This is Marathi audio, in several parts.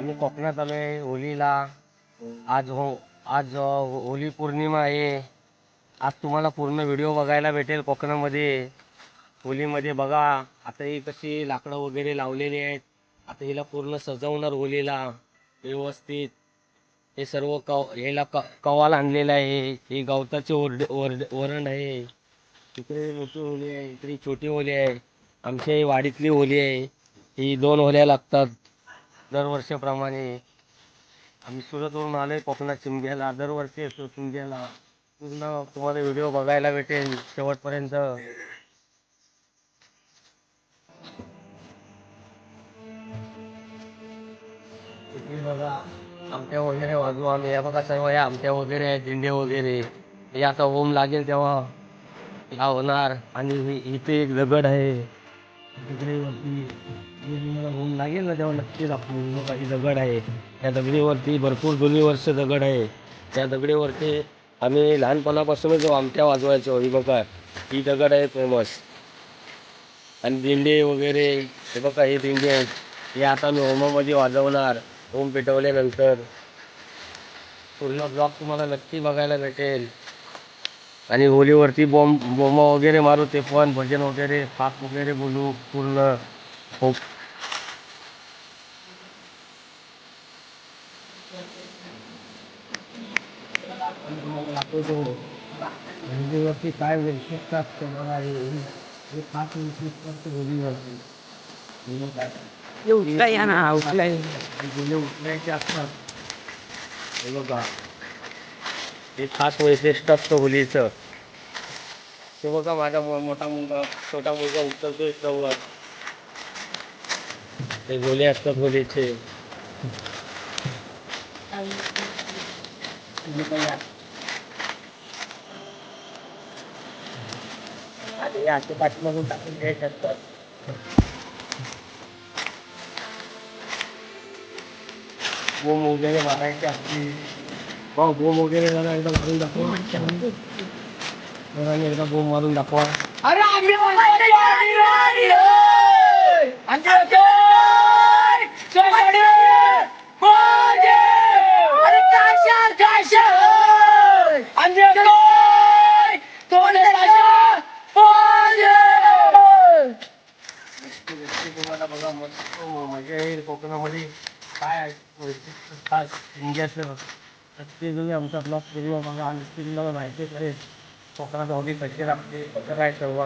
आम्ही कोकणात आलो आहे होलीला. आज हो आज होली पौर्णिमा आहे. आज तुम्हाला पूर्ण व्हिडिओ बघायला भेटेल कोकणामध्ये. होलीमध्ये बघा आता ही कशी लाकडं वगैरे लावलेली आहेत. आता हिला पूर्ण सजवणार होलीला व्यवस्थित. हे सर्व कव ह्याला क कवाल आणलेलं आहे. ही गवताचे ओरड ओरड वरण आहे. तिकडे मोठी होली आहे इकडे छोटी होली आहे. आमच्या ही वाडीतली होली आहे. ही दोन होल्या लागतात. दरवर्षीप्रमाणे आम्ही सुरतवरून आलो आहे कोकणात शिमग्याला. दरवर्षी येतो शिमग्याला. पूर्ण तुम्हाला व्हिडिओ बघायला भेटेल शेवटपर्यंत. बघा आमट्या वगैरे वाजू आम्ही. या बघा सर्व या आमट्या वगैरे आहेत दिंडे वगैरे. हे आता लागेल तेव्हा. या होणार आणि इथे एक दगड आहे. तिकडे वरती होम लागेल ना तेव्हा नक्की दाखवू काही दगड आहे. त्या दगडीवरती भरपूर जुनी वर्ष दगड आहे. त्या दगडीवरती आम्ही लहानपणापासूनच आमट्या वाजवायचो ही बघा ही दगड आहे फेमस. आणि दिंडे वगैरे हे बघा हे दिंडे आहेत हे आता मी होमामध्ये वाजवणार होम पेटवल्यानंतर पूर्ण ब्लॉग तुम्हाला नक्की बघायला भेटेल. आणि होलीवरती बॉम्ब बॉम्ब वगैरे मारू ते पण भजन वगैरे पाक वगैरे बोलू पूर्ण हो होलीवरती काय विशिष्ट असतं बघा हे खास विशिष्ट असतं होलीवरती. उठलाय ना उठलाय गुन्हे उठण्याचे असतात. हे बघा. हे खास वैशिष्ट्य असतं होलीचं ते बघा माझा मोठा मुलगा छोटा मुलगा उचलतोय चौघात ते गोले असतात होलीचे अरे आजच्या असे पाठीमागून टाकून घ्यायचे असतात बोम वगैरे मारायचे असते भाऊ बोम वगैरे जरा एकदा मारून दाखवा जरा एकदा बोम मारून दाखवा अरे आम्ही वारी, वारी, होय! आमच्या इथे सोमाडे, वारे! अरे काशा, काशा, होय! आमच्या इथे सोने काशा, वारे! तुम्हाला बघा मस्त मजा येईल कोकणामध्ये काय खास इंडियाचं ते तुम्ही आमचा ब्लॉग व्हिडिओ बघा आणि ते तुम्हाला माहिती करेल कोकणात होली कशी लागते कसं काय सर्व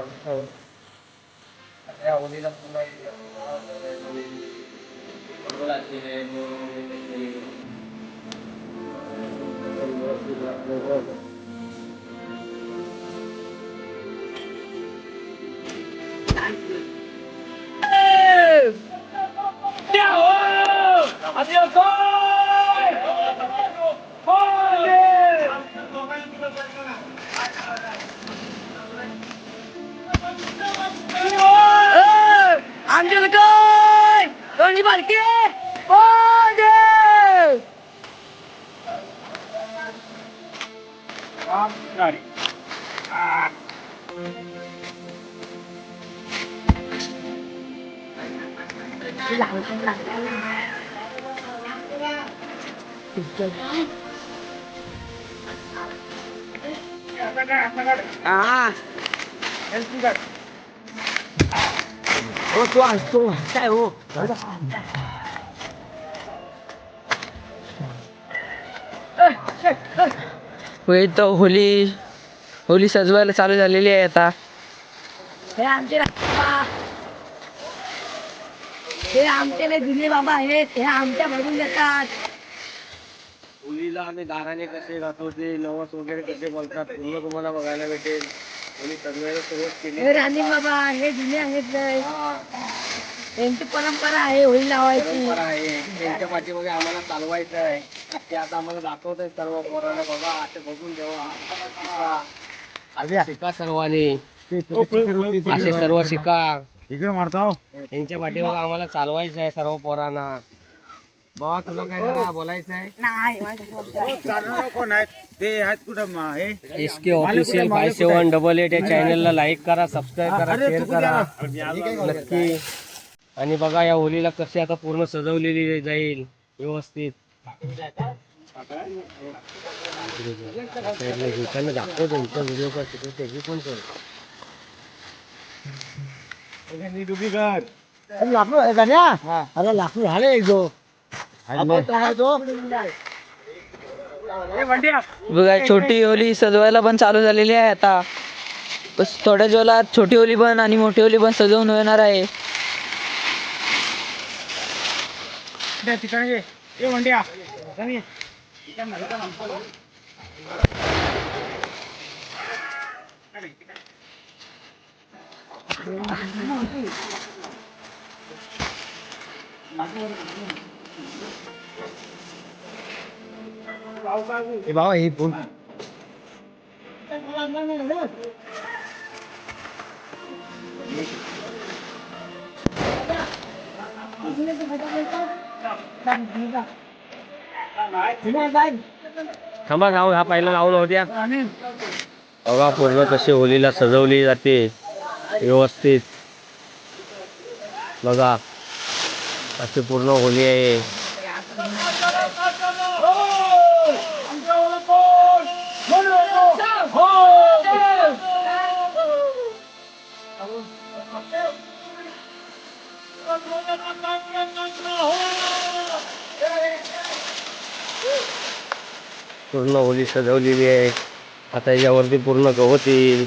सर्व. आता या होलीला पुन्हा आमच्या काय दोन्ही बारके वारे! Ah. हो तो काय हो होय तर होली होली सजवायला चालू झालेली आहे आता हे आमचे बाबा हे आमचे नाही दिले बाबा आहेत हे आमच्या भरून देतात होलीला आम्ही दाराने कसे गातो ते नवस वगैरे कसे बोलतात पूर्ण तुम्हाला बघायला भेटेल हे राणी बाबा हे जुने आहेत लय यांची परंपरा आहे होळी लावायची. परंपरा आहे. त्यांच्या पाठीमागे आम्हाला चालवायचं आहे. ते आता आम्हाला दाखवत आहे सर्व पोरांना बघा असे बघून ठेवा शिका. सर्वांनी. असे सर्व शिका. इकडे मारता. त्यांच्या पाठीमागे आम्हाला चालवायचं आहे सर्व पोरांना. बाबा तुला काय बोलायचं आहे नाही माझ्या कोण आहेत? ते आहेत कुठं हे? S K official five seven double eight या चॅनलला लाईक करा सबस्क्राईब करा अरे, शेअर करा? नक्की. आणि बघा या होलीला कशी आता पूर्ण सजवलेली जाईल व्यवस्थित. घेताना दाखवतो इथं व्हिडिओ करतो त्याची पण डुबी कर लाकूड? अरे लाकूड झाले एक जो बघा छोटी होली सजवायला पण चालू झालेली आहे आता. बस थोड्या जेवलात छोटी होली पण आणि मोठी होली पण सजवून येणार आहे. ठिकाणी बाबा हे फोन थांबा गाव हा पहिला लावलं होत्या बघा पूर्ण कशी होलीला सजवली जाते व्यवस्थित बघा अशी पूर्ण होली आहे. पूर्ण होली सजवलेली आहे. आता याच्यावरती पूर्ण गवत येईल.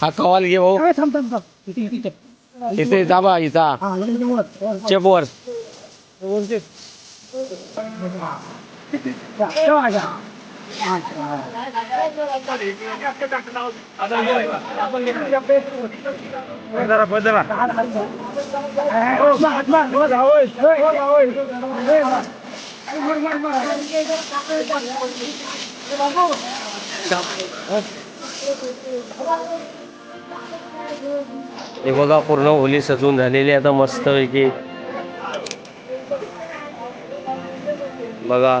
हा कवाल घे भाऊ इथे जा बा इथं चेपवर जरा बदला हे बघा पूर्ण होली सजून झालेली आता मस्त पैकी बघा.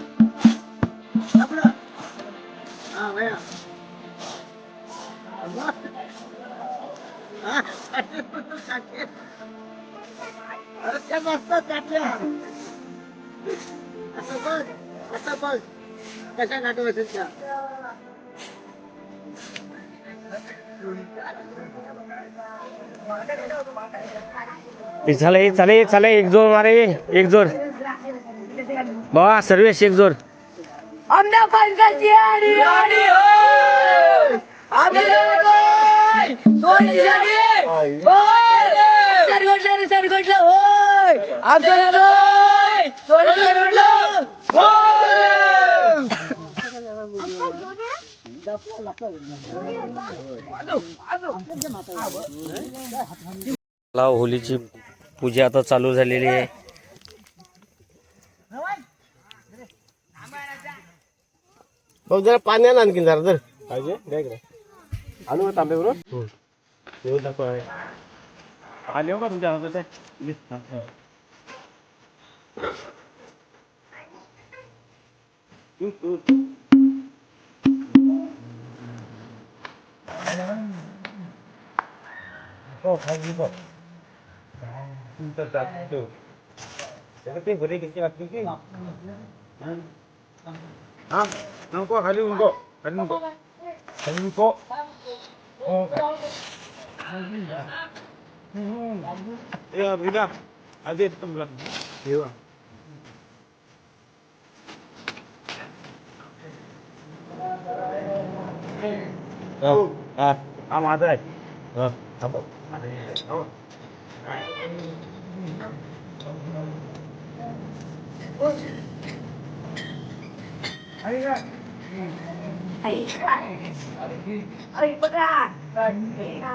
कशी सजवलेली आहे पूर्ण काय लो कमान आलो असं बघ असं बघ कशा नाटक असेल त्या चाले चाले चाले एक जोर मारे एक जोर बाबा सर्वेश एक जोर आमना पंचायती आणि आणि सरगोटला रे सरगोटला होय. आपल्याला सरगोटला मला होलीची पूजा आता चालू झालेली आहे. बघ जरा पाण्याला आणखी जरा जर पाहिजे? आलो का तांब्यावरून? येऊन दाखव आले हो का तुमच्या हातात हो. खाली बघ. तुमचं जातो त्याला ते घरी घ्यायची लागते की? हा. नको खाली नको खाली नको खाली नको हो या बिना आधी तुमला येवा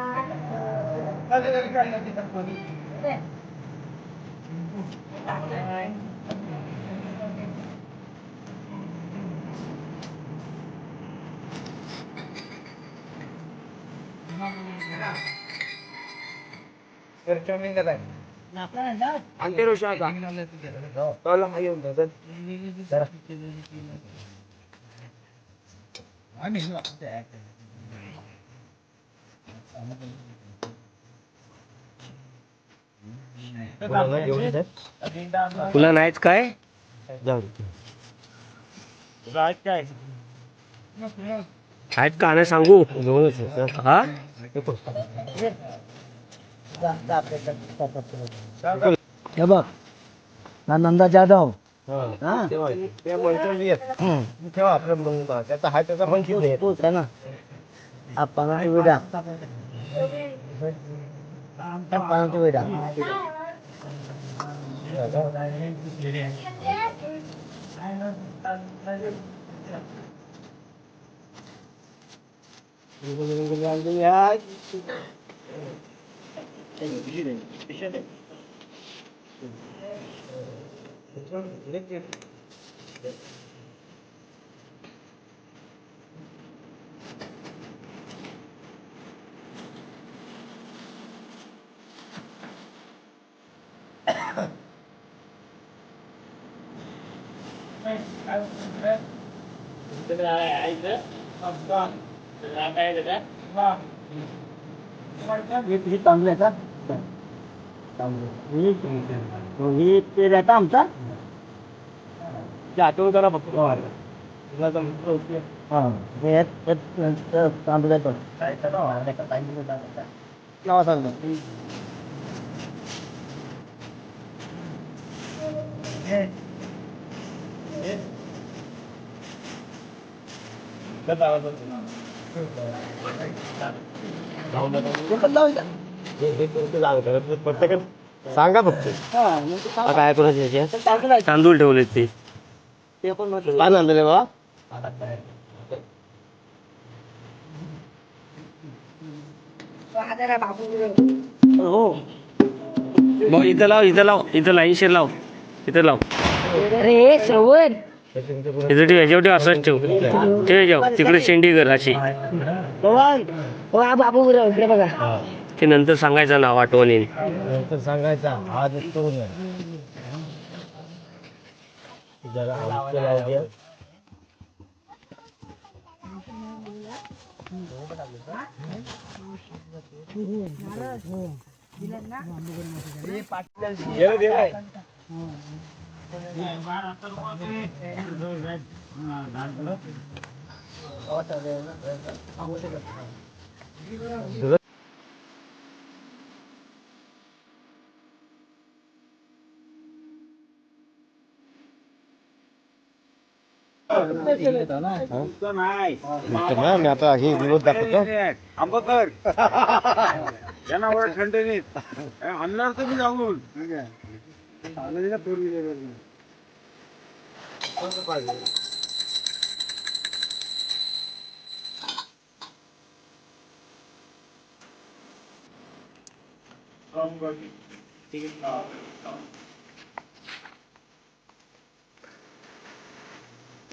हा हा माझा आहे हा थांबा हो. अरे बघा आणते रोषा का तोला हा येऊन जा जरा तुला नाहीच काय जाऊ काय आहेत का नाही सांगू हा हे बघ ना Nanda Jadhav À. Rồi, em muốn cái việc. Theo học rồi mừng ta hãy cái con chịu để. Tôi thế nào. Apa nak ibu dah? Apa nak ibu dah? Thank you. मग त्याचा हाय त्याचा पण घेऊन ये तूच आहे ना आपण विडा आपण विडा ही चांगलं आहे का ही ते रहता आमचा ते आठवण करा सांग सांगा फक्त. काय कोणाचे तांदूळ ठेवले ते. काय आणलेले बाबा. हो. मग इथं लाव इथं लाव इथं लाईनशीर लाव. इथं लाव. अरे श्रवण. इथं ठेव याच्यावर ठेव असंच ठेव. ठेव याच्यावर. तिकडे शेंडी कर अशी. हो. हा बाबू इकडे बघा. ते नंतर सांगायचं नाव आठवणीने. सांगायचा. आज तो जरा आम्ही आता हे विरोध दाखवतो आंबकर यांना एवढं थंड नाहीत आणणार तर मी जाऊन ठीक आहे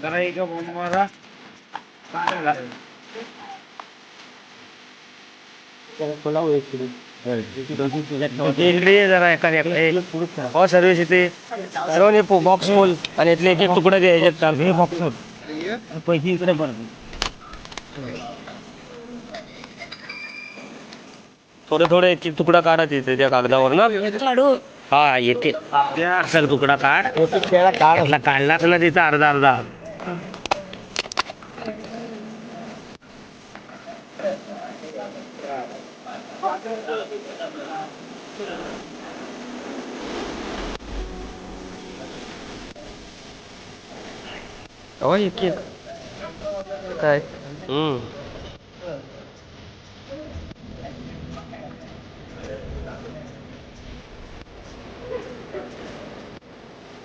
जरा हो सर्विस इथे. सर्वांनी बॉक्स मोल आणि इथले एक एक तुकडे द्यायचे हे बॉक्स पैसे इकडे पण थोडे थोडे एक एक तुकडा काढा तिथे त्या कागदावर ना? काढू. हा येते असेल तुकडा काढ. काढला काढलाच ना तिथं अर्धा अर्धा. हो एक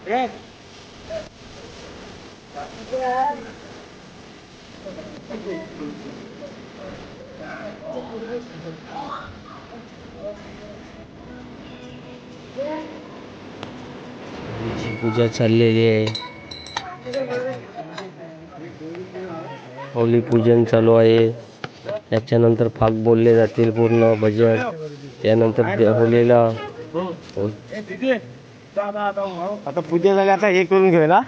काय हम्म पूजा चाललेली आहे होली पूजन चालू आहे। त्याच्यानंतर फाग बोलले जातील पूर्ण भजन. त्यानंतर त्या होलीला हो- आता पूजा झाली आता हे करून घेऊया ना.